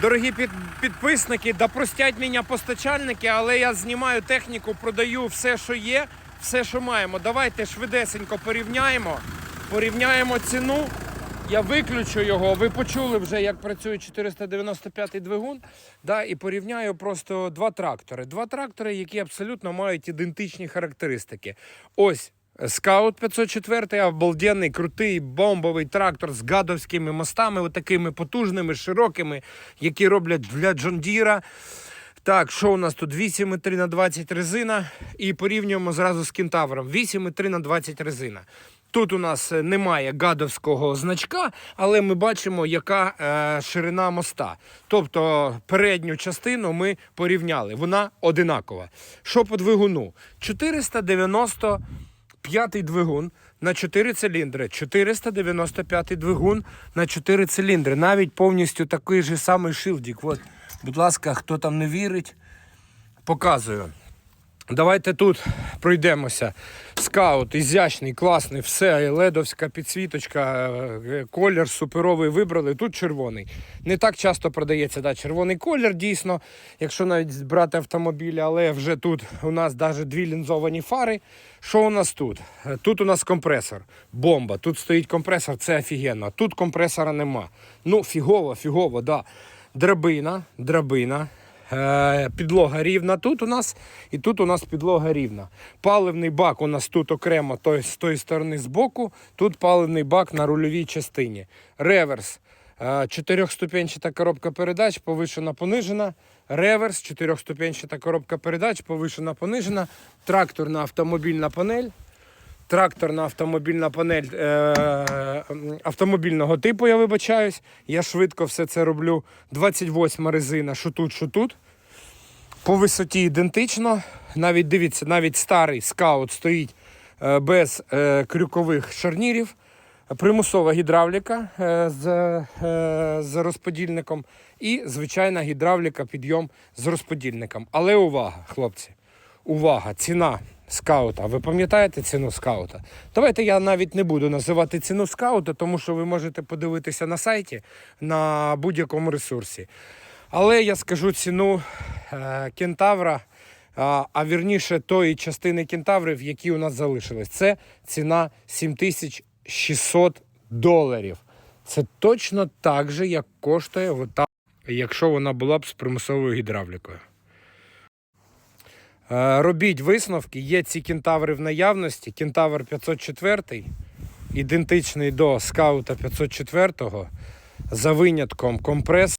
Дорогі під, підписники, да простять мене постачальники, але я знімаю техніку, продаю все, що є, все, що маємо. Давайте швидесенько порівняємо. Порівняємо ціну. Я виключу його. Ви почули вже, як працює 495-й двигун. Да, і порівняю просто два трактори. Два трактори, які абсолютно мають ідентичні характеристики. Ось Скаут 504, обалденний, крутий, бомбовий трактор з гадовськими мостами, отакими потужними, широкими, які роблять для Джондіра. Так, що у нас тут? 8,3 на 20 резина. І порівнюємо зразу з кентавром. 8,3 на 20 резина. Тут у нас е, немає гадовського значка, але ми бачимо, яка е, ширина моста. Тобто передню частину ми порівняли. Вона одинакова. Що по двигуну? 490 п'ятий двигун на 4 циліндри. 495 двигун на 4 циліндри. Навіть повністю такий же самий шилдік. От, будь ласка, хто там не вірить, показую. Давайте тут пройдемося. Скаут, ізящний, класний, все, ледовська підсвіточка, е, колір суперовий вибрали. Тут червоний. Не так часто продається да, червоний колір, дійсно, якщо навіть брати автомобілі, але вже тут у нас навіть дві лінзовані фари. Що у нас тут? Е, Тут у нас компресор. Бомба. Тут стоїть компресор, це офігенно. Тут компресора нема. Ну, фігово, фігово, да. Драбина, драбина. Е, Підлога рівна тут у нас, і тут у нас підлога рівна. Паливний бак у нас тут окремо той, з тої сторони збоку, тут паливний бак на рульовій частині. Реверс. Е, Чотирьохступенчата коробка передач, повишена, понижена. Реверс, чотирьохступенчата коробка передач, повишена, понижена. Тракторна автомобільна панель. Тракторна автомобільна панель е, автомобільного типу, я вибачаюсь. Я швидко все це роблю. 28 резина, що тут, що тут. По висоті ідентично. Навіть дивіться, навіть старий скаут стоїть е, без е, крюкових шарнірів. Примусова гідравліка е, з, з розподільником і звичайна гідравліка, підйом з розподільником. Але увага, хлопці! Увага! Ціна скаута. Ви пам'ятаєте ціну скаута? Давайте я навіть не буду називати ціну скаута, тому що ви можете подивитися на сайті на будь-якому ресурсі. Але я скажу ціну е, кентавра, а, а вірніше тої частини кентаврів, які у нас залишились. Це ціна 7600 доларів. Це точно так же, як коштує ота, якщо вона була б з примусовою гідравлікою. Е, Робіть висновки, є ці кентаври в наявності. Кентавр 504, ідентичний до скаута 504, за винятком компресора.